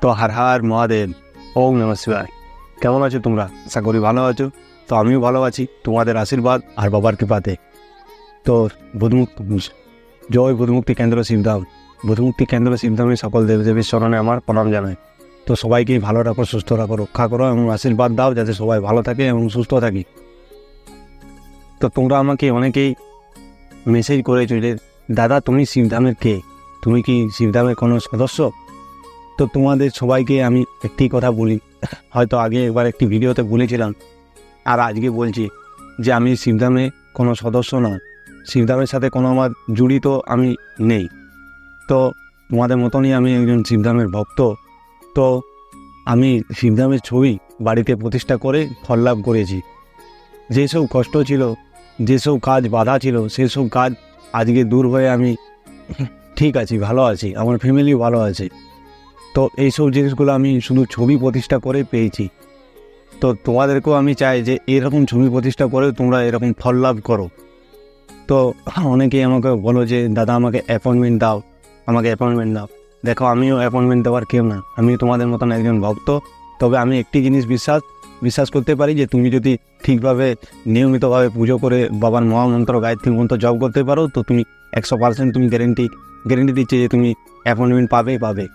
তো হার হার মহাদেব, ওম নম শিবায়। কেমন আছো তোমরা? আশা করি ভালো আছো। তো আমিও ভালো আছি। তোমাদের আশীর্বাদ আর বাবার কৃপাতে। তো বুধমুক্ত জয় বুধমুক্তি কেন্দ্র শিবধাম। বুধমুক্তি কেন্দ্র শিবধামে সকল দেবদেবীর স্মরণে আমার প্রণাম জানাই। তো সবাইকে ভালো রাখো, সুস্থ রাখো, রক্ষা করো এবং আশীর্বাদ দাও যাতে সবাই ভালো থাকে এবং সুস্থ থাকি। তো তোমরা আমাকে অনেকেই মেসেজ করেছ যে, দাদা, তুমি শিবধামের কে? তুমি কি শিবধামের কোনো সদস্য? তো তোমাদের সবাইকে আমি একটি কথা বলি। হয়তো আগে একবার একটি ভিডিওতে বলেছিলাম, আর আজকে বলছি যে আমি শিবধামে কোনো সদস্য নয়। শিবধামের সাথে কোনো আমার জড়িত আমি নেই। তো তোমাদের মতনই আমি একজন শিবধামের ভক্ত। তো আমি শিবধামের ছবি বাড়িতে প্রতিষ্ঠা করে ফল লাভ করেছি। যেসব কষ্ট ছিল যেসব কাজ বাধা ছিল সেসব কাজ আজকে দূর হয়ে আমি, ঠিক আছি, ভালো আছি, আমার ফ্যামিলি ভালো আছে। তো এইসব জিনিসগুলো আমি শুধু ছবি প্রতিষ্ঠা করে পেয়েছি। তো তোমাদেরকেও আমি চাই যে এরকম ছবি প্রতিষ্ঠা করে তোমরা এরকম ফল লাভ করো। তো অনেকেই আমাকে বলো যে, দাদা, আমাকে অ্যাপয়েন্টমেন্ট দাও, আমাকে অ্যাপয়েন্টমেন্ট দাও। দেখো, আমিও অ্যাপয়েন্টমেন্ট দেওয়ার কেউ না। আমি তোমাদের মতন একজন ভক্ত। তবে আমি একটি জিনিস বিশ্বাস বিশ্বাস করতে পারি যে, তুমি যদি ঠিকভাবে, নিয়মিতভাবে পুজো করে বাবার মহামন্ত্র, গায়ত্রী মন্ত্র জব করতে পারো, তো তুমি একশো পার্সেন্ট তুমি গ্যারেন্টি গ্যারেন্টি দিচ্ছে যে তুমি অ্যাপয়েন্টমেন্ট পাবে পাবে।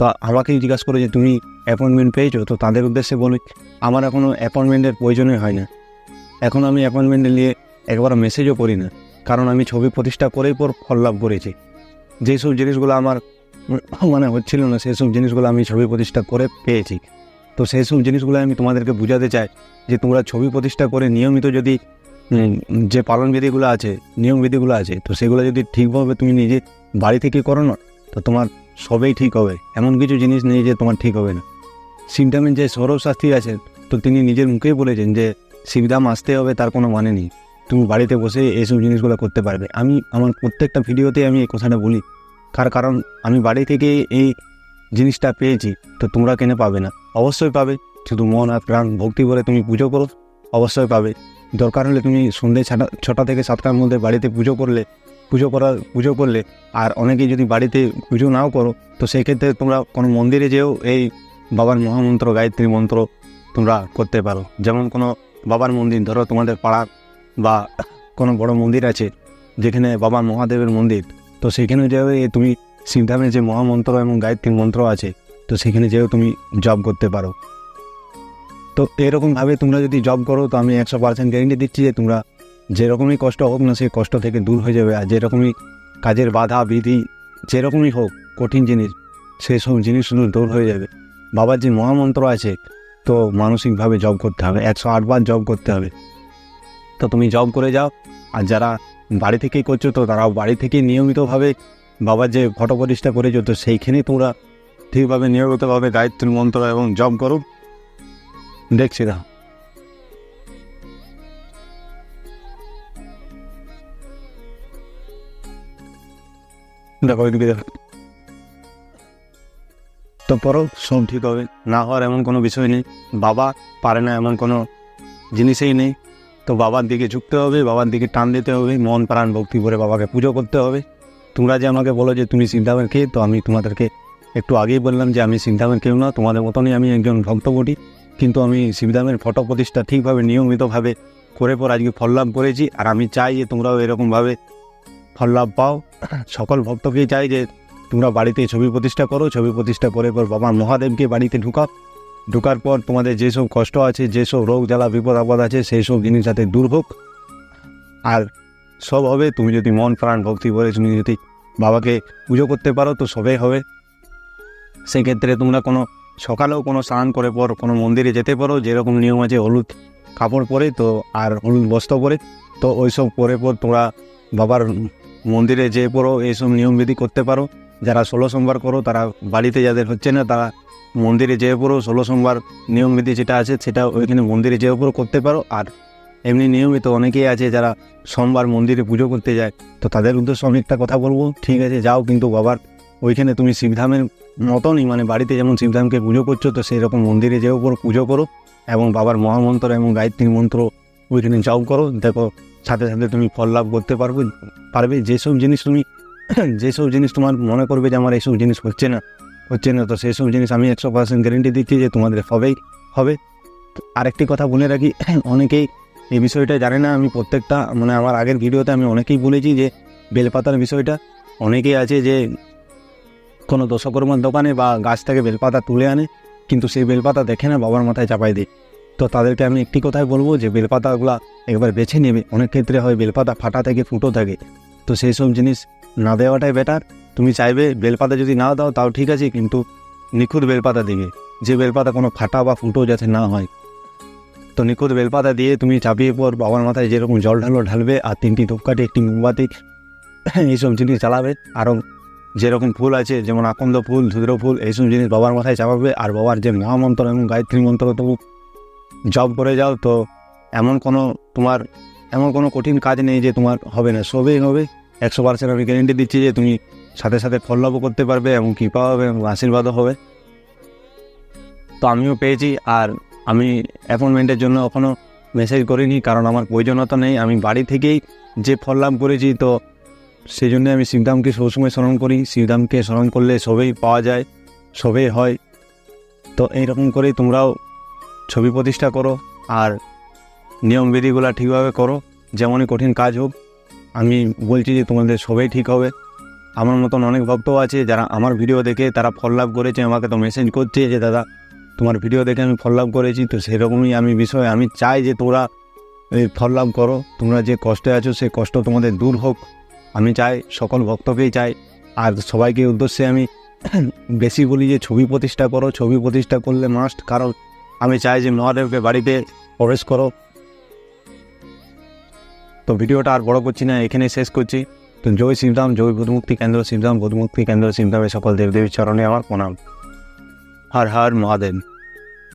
তো আমাকেই জিজ্ঞাসা করে যে তুমি অ্যাপয়েন্টমেন্ট পেয়েছ? তো তাদের উদ্দেশ্যে বলি, আমার এখনও অ্যাপয়েন্টমেন্টের প্রয়োজনই হয় না। এখন আমি অ্যাপয়েন্টমেন্ট নিয়ে একবার মেসেজও করি না। কারণ আমি ছবি প্রতিষ্ঠা করেই পর ফল লাভ করেছি। যেসব জিনিসগুলো আমার মানে হচ্ছিল না, সেসব জিনিসগুলো আমি ছবি প্রতিষ্ঠা করে পেয়েছি। তো সেই সব জিনিসগুলো আমি তোমাদেরকে বোঝাতে চাই যে তোমরা ছবি প্রতিষ্ঠা করে নিয়মিত যদি যে পালনবিধিগুলো আছে নিয়মবিধিগুলো আছে, তো সেগুলো যদি ঠিকভাবে তুমি নিজে বাড়ি থেকে করো না, তো তোমার সবই ঠিক হবে। এমন কিছু জিনিস নেই যে তোমার ঠিক হবে না। শিবধামের যে সৌরভ শাস্ত্রী আছেন, তো তিনি নিজের মুখেই বলেছেন যে শিবধাম আসতে হবে, তার কোনো মানে নেই। তুমি বাড়িতে বসে এইসব জিনিসগুলো করতে পারবে। আমি, আমার প্রত্যেকটা ভিডিওতে আমি এই কথাটা বলি। কার, কারণ আমি বাড়ি থেকে এই জিনিসটা পেয়েছি, তো তোমরা কেন পাবে না? অবশ্যই পাবে। শুধু মন আর প্রাণ ভক্তি করে তুমি পুজো করো, অবশ্যই পাবে। দরকার হলে তুমি সন্ধ্যে ছটা ছটা থেকে সাতটার মধ্যে বাড়িতে পুজো করলে পুজো করা, পুজো করলে আর অনেকেই যদি বাড়িতে পুজো নাও করো, তো সেই ক্ষেত্রে তোমরা কোনো মন্দিরে যেও, এই বাবার মহামন্ত্র, গায়ত্রী মন্ত্র তোমরা করতে পারো। যেমন কোনো বাবার মন্দির, ধরো তোমাদের পাড়ার বা কোনো বড় মন্দির আছে, যেখানে বাবা মহাদেবের মন্দির, তো সেখানে যেও তুমি শিবধামের যে মহামন্ত্র এবং গায়ত্রী মন্ত্র আছে, তো সেখানে যেও তুমি জব করতে পারো। তো এরকমভাবে তোমরা যদি জব করো, তো আমি একশো পার্সেন্ট গ্যারেন্টি দিচ্ছি যে তোমরা যেরকমই কষ্ট হোক না সেই কষ্ট থেকে দূর হয়ে যাবে। আর যেরকমই কাজের বাধা, বিধি, যেরকমই হোক, কঠিন জিনিস সেই সব জিনিস শুধু দূর হয়ে যাবে। বাবার যে মহামন্ত্র আছে, তো মানসিকভাবে জব করতে হবে। একশো আটবার জব করতে হবে। তো তুমি জব করে যাও। আর যারা বাড়ি থেকেই করছ, তো তারাও বাড়ি থেকে নিয়মিতভাবে বাবার যে ফটো প্রতিষ্ঠা করেছ। তো সেইখানেই তোমরা ঠিকভাবে, নিয়মিতভাবে গায়ত্রী মন্ত্র এবং জব করো। দেখছি না। দেখো এদিকে দেখো তো পরও সব ঠিক হবে না হওয়ার এমন কোনো বিষয় নেই বাবা পারে না এমন কোনো জিনিসই নেই তো বাবার দিকে ঝুঁকতে হবে বাবার দিকে টান দিতে হবে মন প্রাণ ভক্তি করে বাবাকে পুজো করতে হবে তোমরা যে আমাকে বলো যে তুমি সিদ্ধামের কে তো আমি তোমাদেরকে একটু আগেই বললাম যে আমি সিদ্ধামের কেউ না তোমাদের মতনই আমি একজন ভক্ত বটি কিন্তু আমি শিবধামের ফটো প্রতিষ্ঠা ঠিকভাবে নিয়মিতভাবে করে পর আজকে ফল লাভ করেছি আর আমি চাই যে তোমরাও এরকমভাবে ফল লাভ পাও সকল ভক্তকেই চাই যে তোমরা বাড়িতে ছবি প্রতিষ্ঠা করো, ছবি প্রতিষ্ঠা করে পর বাবা মহাদেবকে বাড়িতে ঢুকাও। ঢোকার পর তোমাদের যেসব কষ্ট আছে যেসব রোগ, জ্বালা, বিপদ, আপদ আছে, সেই সব জিনিস যাতে দূর হোক। আর সব হবে, তুমি যদি মন, প্রাণ, ভক্তি করে তুমি যদি বাবাকে পুজো করতে পারো, তো সবই হবে। সেক্ষেত্রে তোমরা কোনো সকালেও কোনো স্নান করে পর কোনো মন্দিরে যেতে পারো, যেরকম নিয়ম আছে হলুদ কাপড় পরে, তো আর হলুদ বস্ত্র পরে। তো ওইসব পরে পর তোমরা বাবার মন্দিরে যেয়ে পড়ো, এইসব নিয়মবিধি করতে পারো। যারা ষোলো সোমবার করো, তারা বাড়িতে যাদের হচ্ছে না, তারা মন্দিরে যেয়ে পড়ো। ষোলো সোমবার নিয়মবিধি যেটা আছে, সেটা ওইখানে মন্দিরে যেয়ে পড়ো, করতে পারো। আর এমনি নিয়মিত অনেকেই আছে যারা সোমবার মন্দিরে পুজো করতে যায়। তো তাদের উদ্দেশ্যে আমি একটা কথা বলব, ঠিক আছে, যাও কিন্তু বাবার ওইখানে তুমি শিবধামের মতনই মানে বাড়িতে যেমন শিবধামকে পুজো করছ, তো সেই রকম মন্দিরে যেও পড়ো, পুজো করো। এবং বাবার মহামন্ত্র এবং গায়ত্রী মন্ত্র ওইখানে জব করো। দেখো, সাথে সাথে তুমি ফল লাভ করতে পারবে। পারবে? যেসব জিনিস তুমি, যেসব জিনিস তোমার মনে করবে যে আমার এইসব জিনিস হচ্ছে না হচ্ছে না, তো সেই সব জিনিস আমি একশো পার্সেন্ট গ্যারেন্টি দিচ্ছি যে তোমাদের হবেই, হবে। আরেকটি কথা বলে রাখি, অনেকেই এই বিষয়টা জানে না। আমি প্রত্যেকটা মানে আমার আগের ভিডিওতে আমি অনেকেই বলেছি যে বেলপাতার বিষয়টা। অনেকেই আছে যে কোনো দশকর্মার দোকানে বা গাছ থেকে বেলপাতা তুলে আনে, কিন্তু সেই বেলপাতা দেখে না, বাবার মাথায় চাপাই দেয়। তো তাদেরকে আমি একটি কথাই বলব যে বেলপাতাগুলো একবার বেছে নেবে। অনেক ক্ষেত্রে হয় বেলপাতা ফাটা থাকে, ফুটো থাকে। তো সেই সব জিনিস না দেওয়াটাই বেটার তুমি চাইবে বেলপাতা যদি না দাও, তাও ঠিক আছে, কিন্তু নিখুঁত বেলপাতা দিবে। যে বেলপাতা কোনো ফাটা বা ফুটো যাতে না হয়। তো নিখুঁত বেলপাতা দিয়ে তুমি চাপিয়ে পর বাবার মাথায় যেরকম জল ঢালো ঢালবে আর তিনটি ধূপকাঠি, একটি মোমবাতি এইসব জিনিস চালাবে আরও যেরকম ফুল আছে, যেমন আকন্দ ফুল, ধুদ্র ফুল এইসব জিনিস বাবার মাথায় চাপাবে। আর বাবার যে মহামন্ত্র এবং গায়ত্রী মন্ত্র তুমি জব করে যাও, তো এমন কোনো তোমার, এমন কোনো কঠিন কাজ নেই যে তোমার হবে না। সবই হবে। একশো পার্সেন্ট আমি গ্যারেন্টি দিচ্ছি যে তুমি সাথে সাথে ফল লাভও করতে পারবে এবং কৃপা হবে এবং আশীর্বাদও হবে। তো আমিও পেয়েছি আর আমি অ্যাপয়েন্টমেন্টের জন্য এখনও মেসেজ করিনি কারণ আমার প্রয়োজনীয়তা নেই। আমি বাড়ি থেকেই যে ফল লাভ করেছি তো সেই জন্য আমি শিবধামকে সবসময় স্মরণ করি। শিবধামকে স্মরণ করলে সবেই পাওয়া যায়, সবেই হয়। তো এইরকম করেই তোমরাও ছবি প্রতিষ্ঠা করো আর নিয়মবিধিগুলো ঠিকভাবে করো। যেমনই কঠিন কাজ হোক আমি বলছি যে তোমাদের সবাই ঠিক হবে। আমার মতন অনেক ভক্ত আছে যারা আমার ভিডিও দেখে তারা ফল লাভ করেছে, আমাকে তো মেসেজ করছে যে, দাদা, তোমার ভিডিও দেখে আমি ফল লাভ করেছি, তো সেরকমই আমি বিষয়, আমি চাই যে তোমরা এই ফল লাভ করো। তোমরা যে কষ্টে আছো সেই কষ্ট তোমাদের দূর হোক। আমি চাই সকল ভক্তকেই চাই। আর সবাইকে উদ্দেশ্যে আমি বেশি বলি যে, ছবি প্রতিষ্ঠা করো। ছবি প্রতিষ্ঠা করলে মাস্ট কারণ আমি চাই যে মহাদেবকে বাড়িতে প্রবেশ করো। তো ভিডিওটা আর বড় করছি না এখানে শেষ করছি। তো জয় শিবধাম জয় বুধমুক্তি কেন্দ্র শিবধাম বুধমুক্তি কেন্দ্র শিবধামের সকল দেবদেবীর চরণে আমার প্রণাম। হর হর মহাদেব।